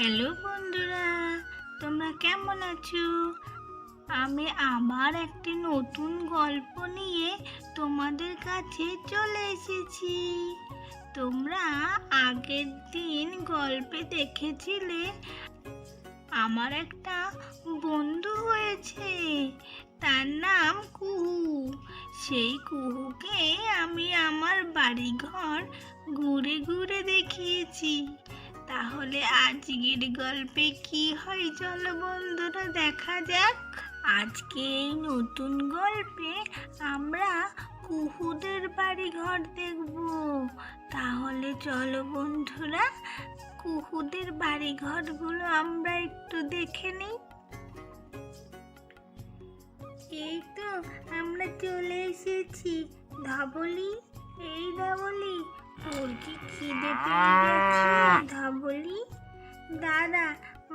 Hello বন্ধুরা, তোমরা কেমন আছো? আমি আবার একটি নতুন গল্প নিয়ে তোমাদের কাছে চলে এসেছি। তোমরা আগের দিন গল্পে দেখেছিলে, আমার একটা বন্ধু হয়েছে, তার নাম কুহু। সেই কুহুকে আমি আমার বাড়িঘর ঘুরে ঘুরে দেখিয়েছি। তাহলে আজকের গল্পে কি হয়? চলো বন্ধুরা, দেখা যাক। আজকে এই নতুন গল্পে আমরা কুহুদের বাড়ি ঘর দেখব। তাহলে চলো বন্ধুরা, কুহুদের বাড়ি ঘরগুলো আমরা একটু দেখে নিই। এই তো, আমরা চলে এসেছি ধবলি। এই ধবলি তোর কি খিদে পেয়ে গেছে? ধবলি দাদা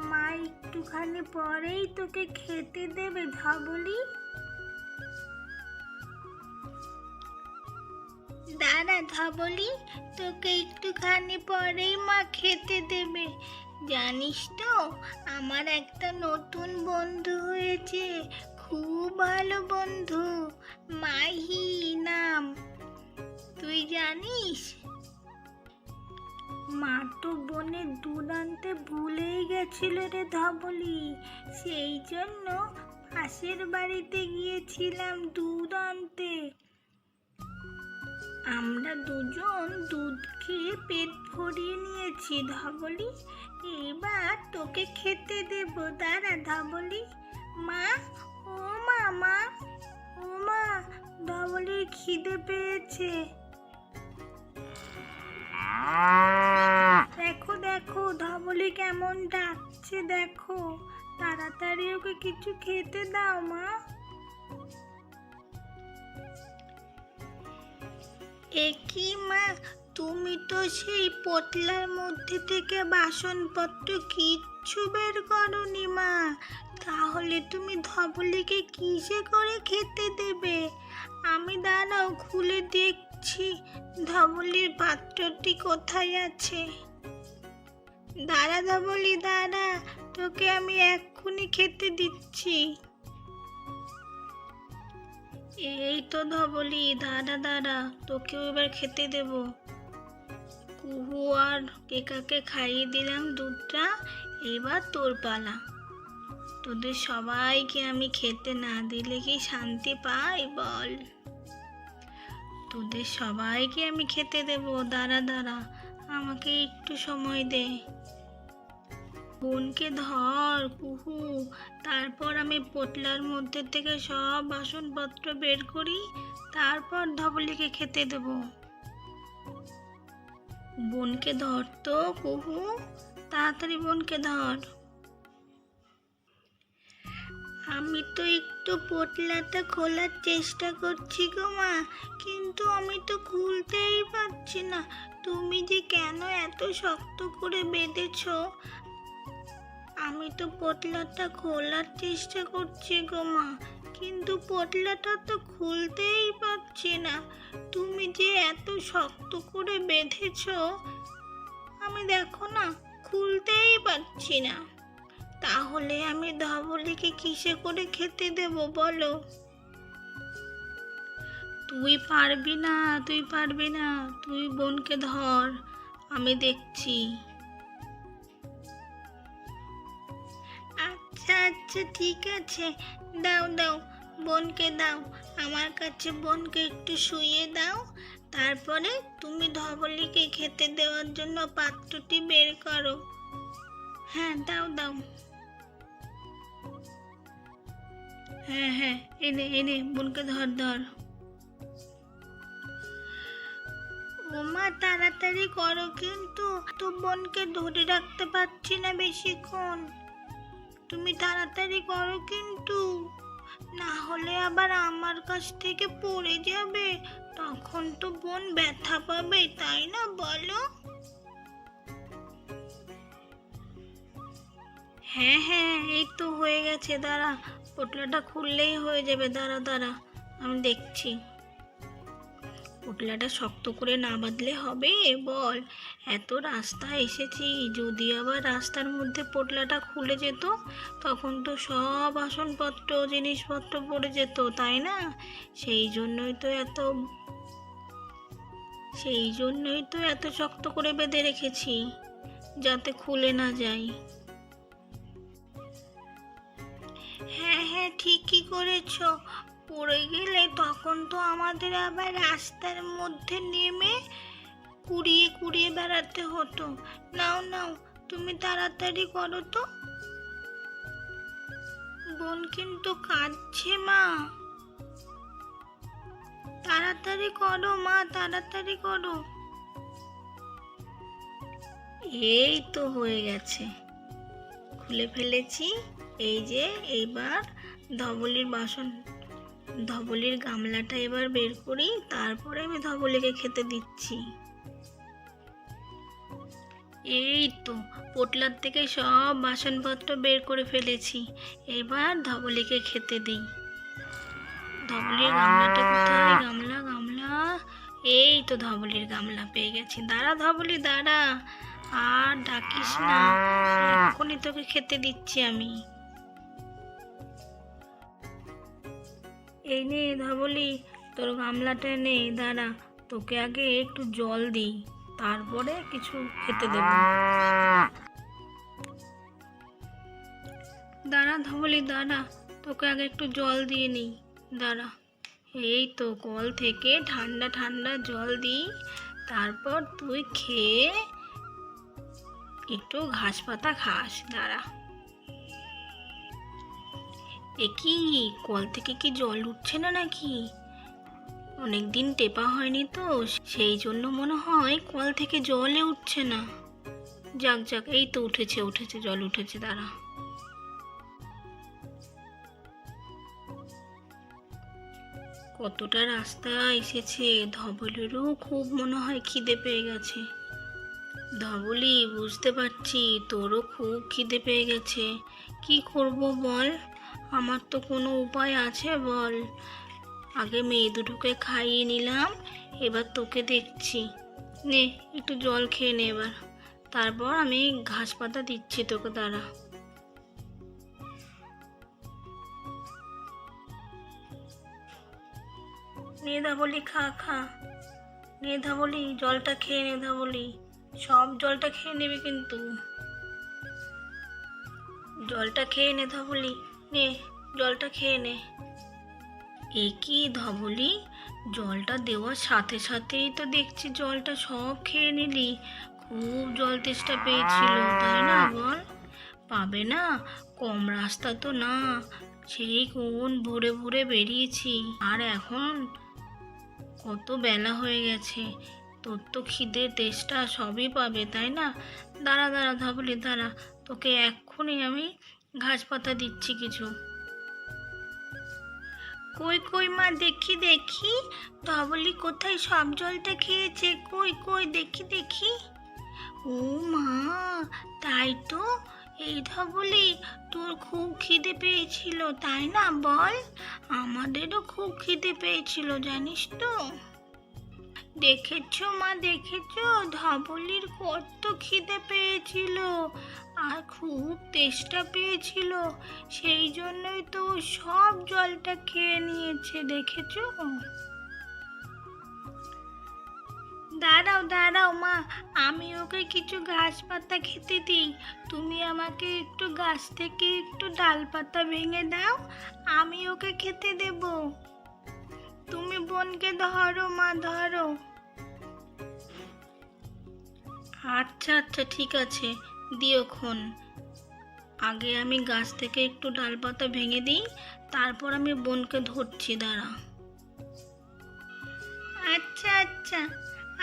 মা একটুখানি পরেই তোকে খেতে দেবে ধবলি দাদা ধবলি তোকে একটুখানি পরেই মা খেতে দেবে। জানিস তো আমার একটা নতুন বন্ধু হয়েছে খুব ভালো বন্ধু মাহি নাম। তুই জানিস? মা তো বনের দুধ আনতে ভুলেই গেছিল রে ধবলি। সেই জন্য পাশের বাড়িতে গিয়েছিলাম দুধ আনতে। আমরা দুজন দুধ খেয়ে পেট ভরিয়ে নিয়েছি ধবলি। এবার তোকে খেতে দেব, দাঁড়া ধবলি। মা, ও মা মা ও মা, ধবলির খিদে পেয়েছে। দেখো দেখো ধবলি কেমন ডাকছে, দেখো। তাড়াতাড়ি ওকে কিছু খেতে দাও, মা। একই, মা। তুমি তো সেই পোটলার মধ্যে থেকে বাসনপত্র কিচ্ছু বের করনি, মা। তাহলে তুমি ধবলিকে কিসে করে খেতে দেবে? আমি দাঁড়াও, খুলে দেখছি ধবলির পাত্রটি কোথায় আছে? দাঁড়া ধবলি দাঁড়া, তোকে আমি এক্ষুনি খেতে দিচ্ছি। এই তো ধবলি দাঁড়া দাঁড়া, তোকেও এবার খেতে দেব। কুহু আর কেকাকে খাইয়ে দিলাম দুধটা, এবার তোর পালা। তোদের সবাইকে আমি খেতে না দিলে কি শান্তি পাই বল? তোদের সবাইকে আমি খেতে দেব, দাঁড়া দাঁড়া, আমাকে একটু সময় দে। বোনকে ধর, কুহু, তারপর আমি পোটলার মধ্যে থেকে সব বাসনপত্র বের করি, তারপর ধবলিকে খেতে দেব। বোনকে ধর তো, কুহু, তাড়াতাড়ি বোনকে ধর। আমি তো একটু পোটলাটা খোলার চেষ্টা করছি গো মা, কিন্তু আমি তো খুলতেই পারছি না। তুমি যে কেন এত শক্ত করে বেঁধেছ? আমি তো পোটলাটা খোলার চেষ্টা করছি গো মা, কিন্তু পোটলাটা তো খুলতেই পারছি না। তুমি যে এত শক্ত করে বেঁধেছ, আমি দেখো না, খুলতেই পারছি না। তাহলে আমি ধবলিকে কিসে করে খেতে দেব বলো? তুই পারবি না, তুই পারবি না, তুই বোনকে ধর, আমি দেখছি। আচ্ছা আচ্ছা ঠিক আছে। দাও দাও, বোনকে দাও। আমার কাছে বোনকে একটু শুইয়ে দাও। তারপরে তুমি ধবলিকে খেতে দেওয়ার জন্য পাত্রটি বের করো। হ্যাঁ দাও দাও। হ্যাঁ হ্যাঁ এনে এনে বোনকে ধর ধর। ওমা তাড়াতাড়ি করো কিন্তু, তো বোনকে ধরে রাখতে পারছি না বেশিক্ষণ। তুমি তাড়াতাড়ি করো কিন্তু, না হলে আবার আমার কাছ থেকে পড়ে যাবে। তখন তো বোন ব্যথা পাবে, তাই না বলো? হ্যাঁ হ্যাঁ এই তো হয়ে গেছে, দাঁড়া। পোটলাটা খুললেই হয়ে যাবে, দাঁড়া দাঁড়া। আমি দেখছি। পোটলাটা শক্ত করে না বাঁধলে হবে? বল, এত রাস্তা এসেছি, যদি আবার রাস্তার মধ্যে পোটলাটা খুলে যেত, তখন তো সব বাসনপত্র জিনিসপত্র পড়ে যেত, তাই না? সেই জন্যই তো এত, সেই জন্যই তো এত শক্ত করে বেঁধে রেখেছি, যাতে খুলে না যায়। হ্যাঁ হ্যাঁ ঠিকই করেছ। পড়ে গেলে তখন তো আমাদের আবার রাস্তার মধ্যে নেমে কুড়িয়ে কুড়িয়ে বেড়াতে হতো। নাও নাও, তুমি তাড়াতাড়ি করো তো। বোন কিন্তু কাঁদছে, মা। তাড়াতাড়ি করো, মা, তাড়াতাড়ি করো। এই তো হয়ে গেছে। খুলে ফেলেছি। এই যে এইবার ধবলির বাসন, ধবলির গামলাটা এবার বের করি, তারপরে আমি ধবলিকে খেতে দিচ্ছি। এই তো, পোটলার থেকে সব বাসনপত্র বের করে ফেলেছি। এবার ধবলিকে খেতে দিই। ধবলির গামলাটা কোথায়? গামলা গামলা। এই তো ধবলির গামলা পেয়ে গেছি। দাঁড়া ধবলি, দাঁড়া। আর ডাকিস না। এক্ষুনি তোকে খেতে দিচ্ছি আমি। এই নে ধবলি, তোর গামলাটা নে, দাঁড়া, তোকে আগে একটু জল দিই, তারপরে কিছু খেতে দেব। দাঁড়া ধবলি, দাঁড়া, তোকে আগে একটু জল দিয়ে নিই, দাঁড়া। এই তো কল থেকে ঠান্ডা ঠান্ডা জল দিই, তারপর তুই খেয়ে একটু ঘাস পাতা খাস, দাঁড়া। এ কি কল থেকে কি জল উঠছে না নাকি? অনেক দিন টেপা হয়নি তো, সেই জন্য মনে হয় কল থেকে জলে উঠছে না। যাক যাক, এই তো উঠেছে উঠেছে, জল উঠেছে, দাঁড়া। কতটা রাস্তা এসেছে, ধবলেরও খুব মনে হয় খিদে পেয়ে গেছে। ধবলি, বুঝতে পারছি, তোরও খুব খিদে পেয়ে গেছে। কি করব বল? আমার তো কোনো উপায় আছে, বল। আগে মেয়ে দুটোকে খাইয়ে নিলাম, এবার তোকে দেখছি। নে, একটু জল খেয়ে নে এবার। তারপর আমি ঘাস পাতা দিচ্ছি তোকে, দাঁড়া। নেধা বলি, খা খা। নেধা বলি, জলটা খেয়ে নেধা বলি। সব জলটা খেয়ে নেবে কিন্তু। জলটা খেয়ে নে ধবলি নে, জলটা খেয়ে নে। এ কি ধবলি, জলটা দেওয়ার সাথে সাথেই তো দেখছি জলটা সব খেয়ে নিলি। খুব জল তেষ্টা পেয়েছিল, তাই না বল? পাবে না, কম রাস্তা তো না। সেই কোন ভোরে ভোরে বেরিয়েছি, আর এখন কত বেলা হয়ে গেছে। তোর তো খিদে তেষ্টা সবই পাবে, তাই না? দাঁড়া দাঁড়া ধবলি, দাঁড়া। তোকে এক্ষুনি আমি ঘাস পাতা দিচ্ছি কিছু। কই কই মা, দেখি দেখি। ধবলি কোথায়? সব জলটা খেয়েছে। কই কই, দেখি দেখি। ও মা, তাই তো? এই ধবলি, তোর খুব খিদে পেয়েছিল, তাই না বল? আমাদেরও খুব খিদে পেয়েছিল, জানিস তো? দেখেছ মা, দেখেছ? ধবলির কত খিদে পেয়েছিল। আর খুব তেষ্টা পেয়েছিল। সেই জন্যই তো সব জলটা খেয়ে নিয়েছে, দেখেছ? দাঁড়াও দাঁড়াও মা, আমি ওকে কিছু ঘাস পাতা খেতে দিই। তুমি আমাকে একটু গাছ থেকে একটু ডাল পাতা ভেঙে দাও, আমি ওকে খেতে দেব। তুমি বোনকে ধরো, মা, ধরো। আচ্ছা আচ্ছা ঠিক আছে। দিওক্ষণ আগে আমি গাছ থেকে একটু ডাল পাতা ভেঙে দিই, তারপর আমি বোনকে ধরছি, দাঁড়া। আচ্ছা আচ্ছা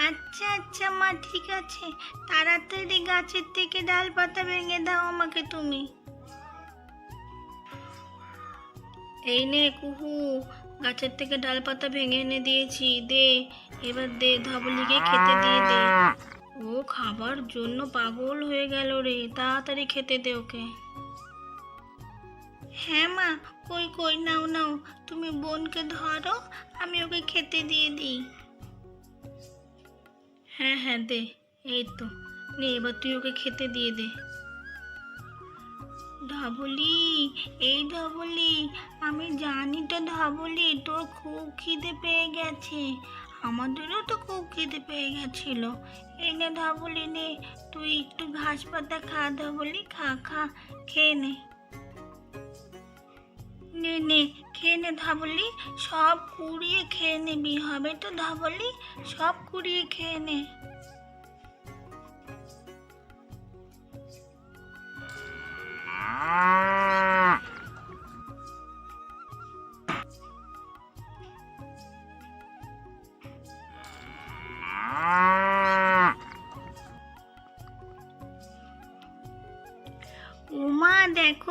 আচ্ছা আচ্ছা মা, ঠিক আছে। তাড়াতাড়ি গাছের থেকে ডাল পাতা ভেঙে দাও আমাকে তুমি। এই নে কুহু, গাছের থেকে ডাল পাতা ভেঙে এনে দিয়েছি, দে। এবার দে ধবলিকে খেতে দিয়ে দে। খাবার জন্য পাগল হয়ে গেল রে। তাড়াতাড়ি খেতে দে ওকে। হ্যাঁ মা কই কই নাও নাও। তুমি বোনকে ধরো আমি ওকে খেতে দিয়ে দিই। হ্যাঁ হ্যাঁ দে। এই তো। নে এবার তুই ওকে খেতে দিয়ে দে। ধবলি এই ধবলি আমি জানি তো ধবলি তোর খুব খিদে পেয়ে গেছে। আমাদেরও তো খুব খিদে পেয়ে গেছিল। এই নে ধবলি নে, তুই একটু ঘাস পাতা খা ধবলি খা খা, খেয়ে নে। নে নে, খেয়ে নে ধবলি সব কুড়িয়ে খেয়ে নিবি, হবে তো ধবলি সব কুড়িয়ে খেয়ে নে।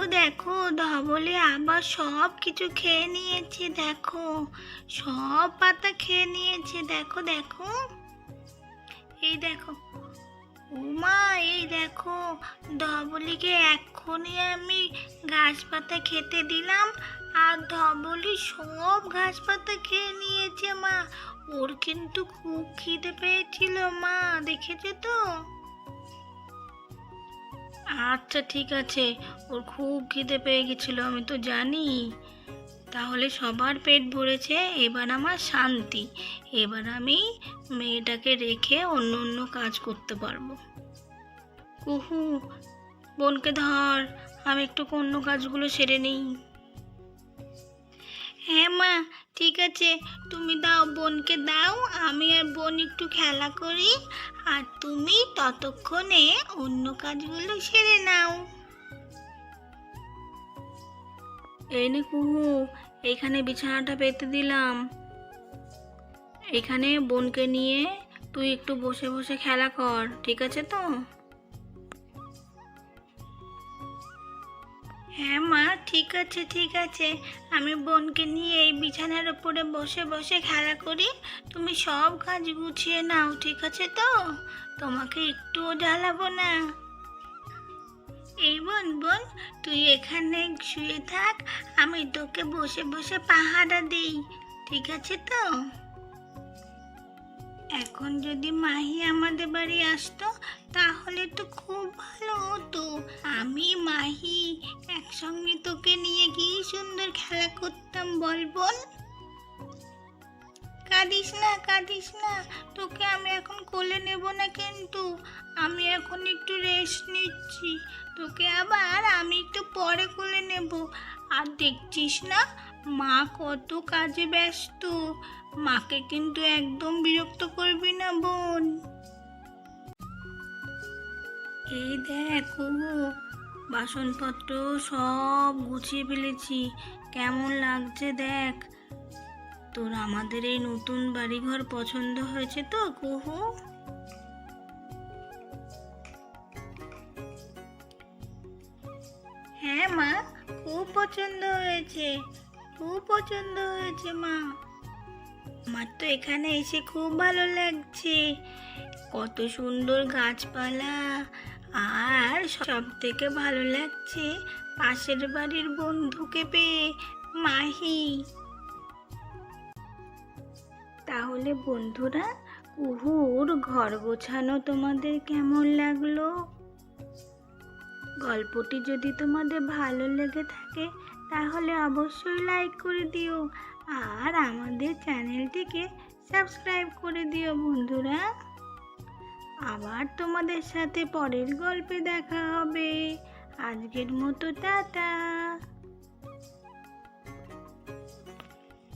দেখো দেখো, ধবলে আবার সব কিছু খেয়ে নিয়েছে, দেখো। সব পাতা খেয়ে নিয়েছে, দেখো দেখো। এই দেখো। উমা এই দেখো, ধবলিকে এক্ষুনি আমি ঘাস পাতা খেতে দিলাম, আর ধবলি সব ঘাস পাতা খেয়ে নিয়েছে, মা। ওর কিন্তু খুব খিদে পেয়েছিল, মা, দেখেছ তো? আচ্ছা ঠিক আছে। ওর খুব খিদে পেয়ে গেছিল, আমি তো জানি। তাহলে সবার পেট ভরেছে, এবার আমার শান্তি। এবার আমি মেয়েটাকে রেখে অন্য অন্য কাজ করতে পারব। কুহু, বোনকে ধর, আমি একটু অন্য কাজগুলো সেরে নিই। হ্যাঁ মা, ঠিক আছে। তুমি দাও, বোনকে দাও, আমি আর বোন একটু খেলা করি। আর তুমি ততক্ষণে অন্য কাজগুলো সেরে নাও। এই নে কুহু এখানে বিছানাটা পেতে দিলাম। এখানে বোনকে নিয়ে তুই একটু বসে বসে খেলা কর, ঠিক আছে তো? হ্যাঁ মা, ঠিক আছে ঠিক আছে। আমি বোনকে নিয়ে এই বিছানার উপরে বসে বসে খেলা করি। তুমি সব কাজ গুছিয়ে নাও, ঠিক আছে তো? তোমাকে একটুও জ্বালাবো না। এই বোন বোন, তুই এখানে শুয়ে থাক। আমি তোকে বসে বসে পাহারা দিই, ঠিক আছে তো? এখন যদি মাহি আমাদের বাড়ি আসতো, তাহলে তো খুব ভালো হতো। আমি, মাহি, একসঙ্গে তোকে নিয়ে কি সুন্দর খেলা করতাম বল বল। কাঁদিস না কাঁদিস না। তোকে আমি এখন কোলে নেব না কিন্তু। আমি এখন একটু রেস্ট নিচ্ছি। তোকে আবার আমি একটু পরে কোলে নেব। আর দেখছিস না মা কত কাজে ব্যস্ত। মাকে কিন্তু একদম বিরক্ত করবি না, বোন। এই দেখ, বাসনপত্র সব গুছিয়ে ফেলেছি। কেমন লাগছে দেখ। তোর আমাদের এই নতুন বাড়িঘর পছন্দ হয়েছে তো কুহু হ্যাঁ মা, খুব পছন্দ হয়েছে। খুব পছন্দ হয়েছে, মা। আমার তো এখানে এসে খুব ভালো লাগছে। কত সুন্দর গাছপালা। আর সব থেকে ভালো লাগছে পাশের বাড়ির বন্ধুকে পেয়ে মাহি। তাহলে বন্ধুরা, কুহুর ঘর গোছানো তোমাদের কেমন লাগল? গল্পটি যদি তোমাদের ভালো লেগে থাকে তাহলে অবশ্যই লাইক করে দিও। আর আমাদের চ্যানেলটিকে সাবস্ক্রাইব করে দিও বন্ধুরা। আবার তোমাদের সাথে পরের গল্পে দেখা হবে। আজকের মতো টাটা।